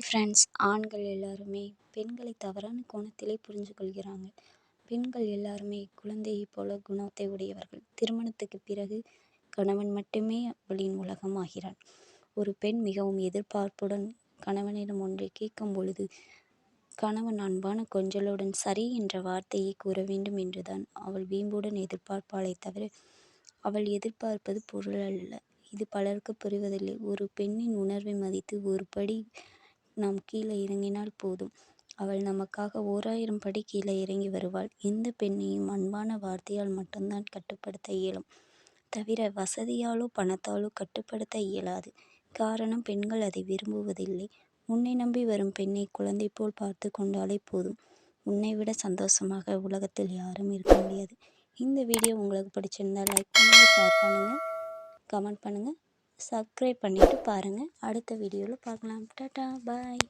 Hi friends ஆண்கள் எல்லாருமே பெண்களை தவறான கோணத்திலே புரிஞ்சு கொள்கிறாங்க பெண்கள் எல்லாருமே குழந்தையைப் போல குணத்தை உடையவர்கள். திருமணத்துக்கு பிறகு கணவன் மட்டுமே அவளின் உலகம் ஆகிறான் ஒரு பெண் மிகவும் எதிர்பார்ப்புடன் கணவனிடம் ஒன்றை கேட்கும் பொழுது கணவன் அன்பான கொஞ்சலுடன் சரி என்ற வார்த்தையை கூற வேண்டும் என்றுதான் அவள் வீம்புடன் எதிர்பார்ப்பாளே தவிர அவள் எதிர்பார்ப்பது பொருள் அல்ல இது பலருக்கு புரிவதில்லை. ஒரு பெண்ணின் உணர்வை மதித்து ஒரு படி நாம் கீழே இறங்கினால் போதும். அவள் நமக்காக ஓராயிரம் படி கீழே இறங்கி வருவாள். எந்த பெண்ணையும் அன்பான வார்த்தையால் மட்டும்தான் கட்டுப்படுத்த இயலும். தவிர வசதியாலோ பணத்தாலோ கட்டுப்படுத்த இயலாது. காரணம் பெண்கள் அதை விரும்புவதில்லை. உன்னை நம்பி வரும் பெண்ணை குழந்தை போல் பார்த்து கொண்டாலே போதும். உன்னை விட சந்தோஷமாக உலகத்தில் யாரும் இருக்க முடியாது. இந்த வீடியோ உங்களுக்கு பிடிச்சிருந்தா லைக் பண்ணுங்கள் ஷேர் பண்ணுங்கள் கமெண்ட் பண்ணுங்கள் சப்ஸ்கிரைப் பண்ணிவிட்டு பாருங்கள் அடுத்த வீடியோவில் பார்க்கலாம் டாட்டா பாய்.